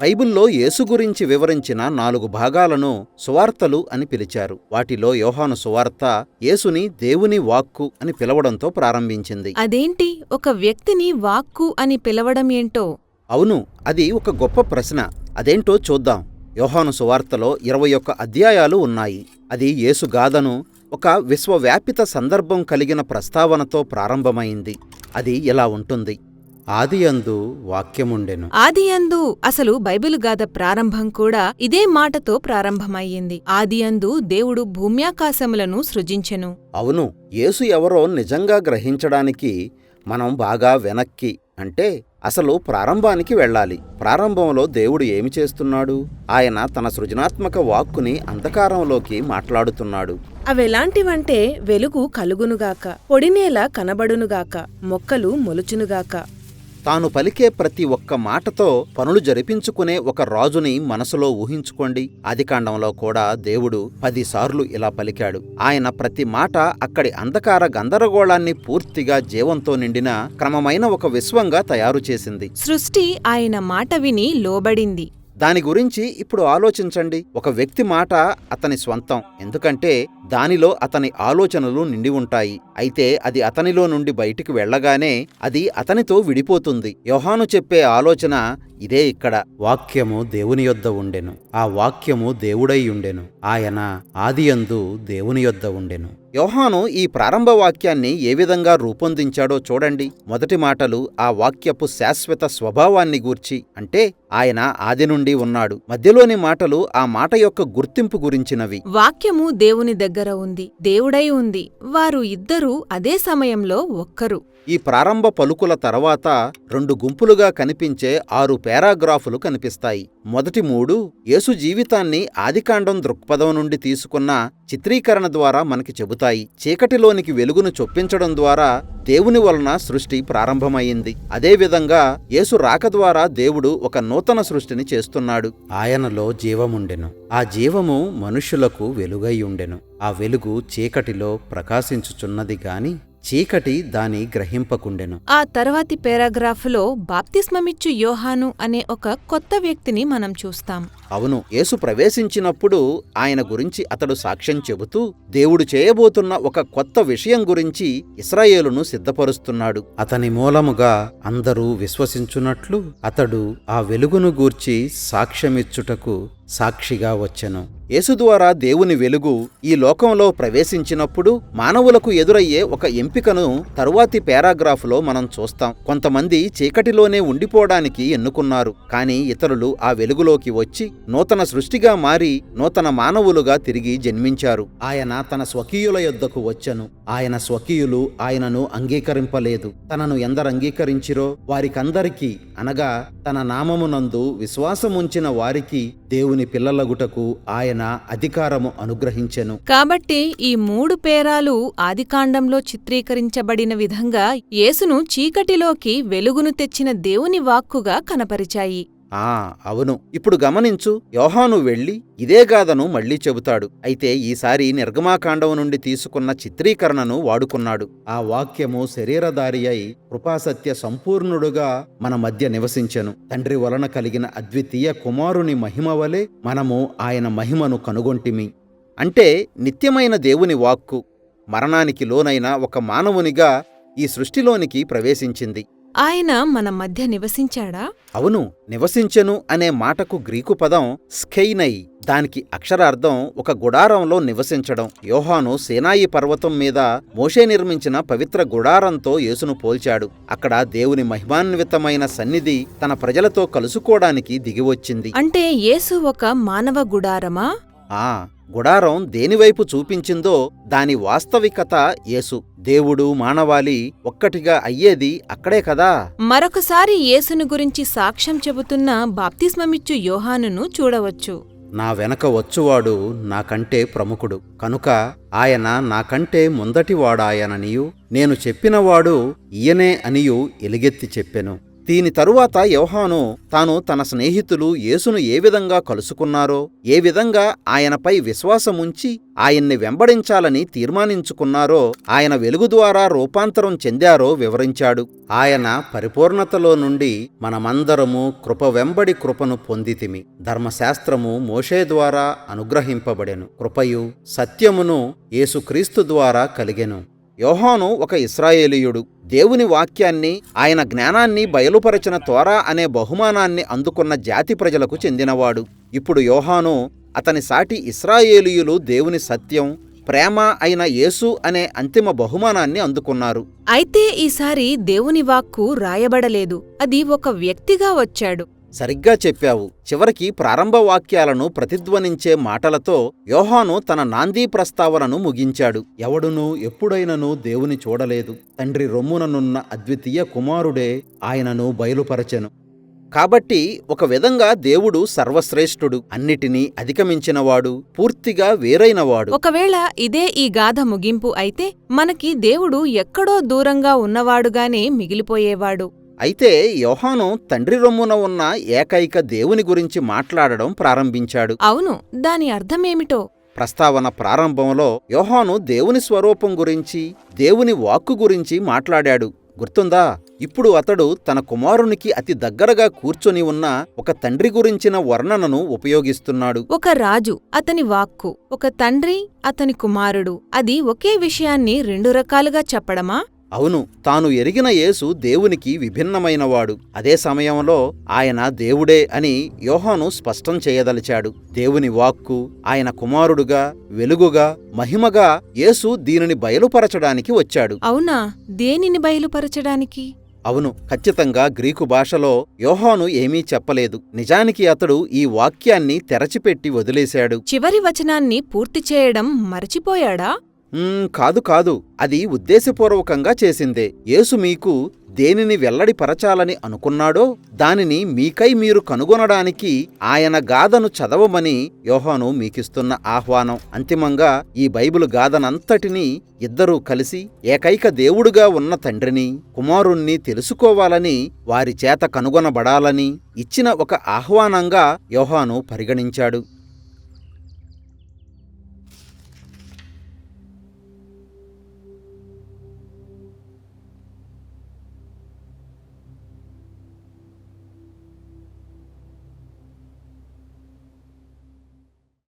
బైబిల్లో యేసు గురించి వివరించిన నాలుగు భాగాలను సువార్తలు అని పిలిచారు. వాటిలో యోహాను సువార్త యేసుని దేవుని వాక్కు అని పిలవడంతో ప్రారంభించింది. అదేంటి? ఒక వ్యక్తిని వాక్కు అని పిలవడం ఏంటో? అవును అది ఒక గొప్ప ప్రశ్న. అదేంటో చూద్దాం. యోహాను సువార్తలో ఇరవై ఒక్క అధ్యాయాలు ఉన్నాయి. అది యేసు గాథను ఒక విశ్వవ్యాపిత సందర్భం కలిగిన ప్రస్తావనతో ప్రారంభమైంది. అది ఇలా ఉంటుంది. ఆదియందు వాక్యముండెను. ఆదియందు అసలు బైబిలు గాథ ప్రారంభం కూడా ఇదే మాటతో ప్రారంభమయ్యింది. ఆదియందు దేవుడు భూమ్యాకాశములను సృజించెను. అవును యేసు ఎవరో నిజంగా గ్రహించడానికి మనం బాగా వెనక్కి అంటే అసలు ప్రారంభానికి వెళ్ళాలి. ప్రారంభంలో దేవుడు ఏమి చేస్తున్నాడు? ఆయన తన సృజనాత్మక వాక్కుని అంధకారంలోకి మాట్లాడుతున్నాడు. అవెలాంటివంటే వెలుగు కలుగునుగాక పొడినేల కనబడునుగాక మొక్కలు మొలుచునుగాక తాను పలికే ప్రతి ఒక్క మాటతో పనులు జరిపించుకునే ఒక రాజుని మనసులో ఊహించుకోండి. ఆదికాండంలో కూడా దేవుడు పదిసార్లు ఇలా పలికాడు. ఆయన ప్రతి మాట అక్కడి అంధకార గందరగోళాన్ని పూర్తిగా జీవంతో నిండిన క్రమమైన ఒక విశ్వంగా తయారు చేసింది. సృష్టి ఆయన మాట విని లోబడింది. దాని గురించి ఇప్పుడు ఆలోచించండి. ఒక వ్యక్తి మాట అతని స్వంతం. ఎందుకంటే దానిలో అతని ఆలోచనలు నిండి ఉంటాయి. అయితే అది అతనిలో నుండి బయటికి వెళ్ళగానే అది అతనితో విడిపోతుంది. యోహాను చెప్పే ఆలోచన ఇదే ఇక్కడ. వాక్యము దేవుని యొద్ద ఉండెను. ఆ వాక్యము దేవుడై ఉండెను. ఆయన ఆదియందు దేవుని యొద్ద ఉండెను. యోహాను ఈ ప్రారంభ వాక్యాన్ని ఏ విధంగా రూపొందించాడో చూడండి. మొదటి మాటలు ఆ వాక్యపు శాశ్వత స్వభావాన్ని గూర్చి అంటే ఆయన ఆది నుండి ఉన్నాడు. మధ్యలోని మాటలు ఆ మాట యొక్క గుర్తింపు గురించినవి. వాక్యము దేవుని దగ్గర ఉంది దేవుడై ఉంది. వారు ఇద్దరూ అదే సమయంలో ఒక్కరు. ఈ ప్రారంభ పలుకుల తర్వాత రెండు గుంపులుగా కనిపించే ఆరు పారాగ్రాఫులు కనిపిస్తాయి. మొదటి మూడు యేసు జీవితాన్ని ఆదికాండం దృక్పథం నుండి తీసుకున్న చిత్రీకరణ ద్వారా మనకి చెబుతాయి. చీకటిలోనికి వెలుగును చొప్పించడం ద్వారా దేవుని వలన సృష్టి ప్రారంభమైంది. అదేవిధంగా యేసు రాక ద్వారా దేవుడు ఒక నూతన సృష్టిని చేస్తున్నాడు. ఆయనలో జీవముండెను. ఆ జీవము మనుష్యులకు వెలుగై ఉండెను. ఆ వెలుగు చీకటిలో ప్రకాశించుచున్నది గాని చీకటి దాని గ్రహింపకుండెను. ఆ తర్వాతి పేరాగ్రాఫులో బాప్తిస్మమిచ్చు యోహాను అనే ఒక కొత్త వ్యక్తిని మనం చూస్తాం. అవును యేసు ప్రవేశించినప్పుడు ఆయన గురించి అతడు సాక్ష్యం చెబుతూ దేవుడు చేయబోతున్న ఒక కొత్త విషయం గురించి ఇస్రాయేలును సిద్ధపరుస్తున్నాడు. అతని మూలముగా అందరూ విశ్వసించున్నట్లు అతడు ఆ వెలుగును గూర్చి సాక్ష్యమిచ్చుటకు సాక్షిగా వచ్చెను. యేసు ద్వారా దేవుని వెలుగు ఈ లోకంలో ప్రవేశించినప్పుడు మానవులకు ఎదురయ్యే ఒక ఎంపికను తరువాతి పారాగ్రాఫ్లో మనం చూస్తాం. కొంతమంది చీకటిలోనే ఉండిపోవడానికి ఎన్నుకున్నారు. కానీ ఇతరులు ఆ వెలుగులోకి వచ్చి నూతన సృష్టిగా మారి నూతన మానవులుగా తిరిగి జన్మించారు. ఆయన తన స్వకీయుల యొద్దకు వచ్చెను. ఆయన స్వకీయులు ఆయనను అంగీకరింపలేదు. తనను ఎందరు అంగీకరించిరో వారికందరికీ అనగా తన నామమునందు విశ్వాసముంచిన వారికి దేవుని పిల్లలగుటకు ఆయన అధికారము అనుగ్రహించెను. కాబట్టి ఈ మూడు పేరాలు ఆదికాండంలో చిత్రీకరించబడిన విధంగా యేసును చీకటిలోకి వెలుగును తెచ్చిన దేవుని వాక్కుగా కనపరిచాయి. ఆ అవును. ఇప్పుడు గమనించు యోహాను వెళ్ళి ఇదే గాథను మళ్ళీ చెబుతాడు. అయితే ఈసారి నిర్గమాకాండం నుండి తీసుకున్న చిత్రీకరణను వాడుకున్నాడు. ఆ వాక్యము శరీరధారి అయి కృపాసత్య సంపూర్ణుడుగా మన మధ్య నివసించెను. తండ్రి వలన కలిగిన అద్వితీయ కుమారుని మహిమ వలె మనము ఆయన మహిమను కనుగొంటిమి. అంటే నిత్యమైన దేవుని వాక్కు. మరణానికి లోనైన ఒక మానవునిగా ఈ సృష్టిలోనికి ప్రవేశించింది. ఆయన మన మధ్య నివసించాడా? అవును నివసించెను అనే మాటకు గ్రీకు పదం స్కెయినై దానికి అక్షరార్థం ఒక గుడారంలో నివసించడం. యోహాను సేనాయి పర్వతం మీద మోషే నిర్మించిన పవిత్ర గుడారంతో యేసును పోల్చాడు. అక్కడ దేవుని మహిమాన్వితమైన సన్నిధి తన ప్రజలతో కలుసుకోవడానికి దిగివచ్చింది. అంటే యేసు ఒక మానవ గుడారమా? ఆ గుడారం దేనివైపు చూపించిందో దాని వాస్తవికత యేసు. దేవుడు మానవాళి ఒక్కటిగా అయ్యేది అక్కడే కదా? మరొకసారి యేసును గురించి సాక్ష్యం చెబుతున్న బాప్తిస్మమిచ్చు యోహానును చూడవచ్చు. నా వెనక వచ్చువాడు నాకంటే ప్రముఖుడు. కనుక ఆయన నాకంటే ముందటివాడాయననియు. నేను చెప్పినవాడు ఈయనే అనియు ఎలుగెత్తి చెప్పెను. దీని తరువాత యోహాను తాను తన స్నేహితులు యేసును ఏ విధంగా కలుసుకున్నారో ఏ విధంగా ఆయనపై విశ్వాసముంచి ఆయన్ని వెంబడించాలని తీర్మానించుకున్నారో ఆయన వెలుగు ద్వారా రూపాంతరం చెందారో వివరించాడు. ఆయన పరిపూర్ణతలో నుండి మనమందరము కృప వెంబడి కృపను పొందితిమి. ధర్మశాస్త్రము మోషే ద్వారా అనుగ్రహింపబడెను. కృపయు సత్యమును యేసుక్రీస్తు ద్వారా కలిగెను. యోహాను ఒక ఇస్రాయేలీయుడు దేవుని వాక్యాన్ని ఆయన జ్ఞానాన్ని బయలుపరచిన తోరా అనే బహుమానాన్ని అందుకున్న జాతి ప్రజలకు చెందినవాడు. ఇప్పుడు యోహాను అతని సాటి ఇస్రాయేలీయులు దేవుని సత్యం ప్రేమ అయిన యేసు అనే అంతిమ బహుమానాన్ని అందుకున్నారు. అయితే ఈసారి దేవుని వాక్కు రాయబడలేదు. అది ఒక వ్యక్తిగా వచ్చాడు. సరిగ్గా చెప్పావు. చివరికి ప్రారంభ వాక్యాలను ప్రతిధ్వనించే మాటలతో యోహాను తన నాందీ ప్రస్తావనను ముగించాడు. ఎవడునూ ఎప్పుడైనను దేవుని చూడలేదు. తండ్రి రొమ్ముననున్న అద్వితీయ కుమారుడే ఆయనను బయలుపరచెను. కాబట్టి ఒక విధంగా దేవుడు సర్వశ్రేష్ఠుడు. అన్నిటినీ అధిగమించినవాడు పూర్తిగా వేరైనవాడు. ఒకవేళ ఇదే ఈ గాథ ముగింపు అయితే మనకి దేవుడు ఎక్కడో దూరంగా ఉన్నవాడుగానే మిగిలిపోయేవాడు. అయితే యోహాను తండ్రి రొమ్మున ఉన్న ఏకైక దేవుని గురించి మాట్లాడడం ప్రారంభించాడు. అవును దాని అర్థమేమిటో? ప్రస్తావన ప్రారంభంలో యోహాను దేవుని స్వరూపం గురించి దేవుని వాక్కు గురించి మాట్లాడాడు. గుర్తుందా? ఇప్పుడు అతడు తన కుమారునికి అతి దగ్గరగా కూర్చొని ఉన్న ఒక తండ్రి గురించిన వర్ణనను ఉపయోగిస్తున్నాడు. ఒక రాజు అతని వాక్కు ఒక తండ్రి అతని కుమారుడు అది ఒకే విషయాన్ని రెండు రకాలుగా చెప్పడమా? అవును తాను ఎరిగిన యేసు దేవునికి విభిన్నమైనవాడు. అదే సమయంలో ఆయన దేవుడే అని యోహాను స్పష్టం చేయదలిచాడు. దేవుని వాక్కు ఆయన కుమారుడుగా వెలుగుగా మహిమగా యేసు దీనిని బయలుపరచడానికి వచ్చాడు. అవునా? దేనిని బయలుపరచడానికి? అవును ఖచ్చితంగా గ్రీకు భాషలో యోహాను ఏమీ చెప్పలేదు. నిజానికి అతడు ఈ వాక్యాన్ని తెరచిపెట్టి వదిలేశాడు. చివరి వచనాన్ని పూర్తి చేయడం మరచిపోయాడా? "మ్మ్, కాదు కాదు. అది ఉద్దేశపూర్వకంగా చేసిందే. యేసు మీకు దేనిని వెల్లడిపరచాలని అనుకున్నాడో దానిని మీకై మీరు కనుగొనడానికి ఆయన గాథను చదవమని యోహాను మీకిస్తున్న ఆహ్వానం. అంతిమంగా ఈ బైబిల్ గాథనంతటినీ ఇద్దరూ కలిసి ఏకైక దేవుడుగా ఉన్న తండ్రిని కుమారుణ్ణి తెలుసుకోవాలని వారి చేత కనుగొనబడాలని ఇచ్చిన ఒక ఆహ్వానంగా యోహాను పరిగణించాడు.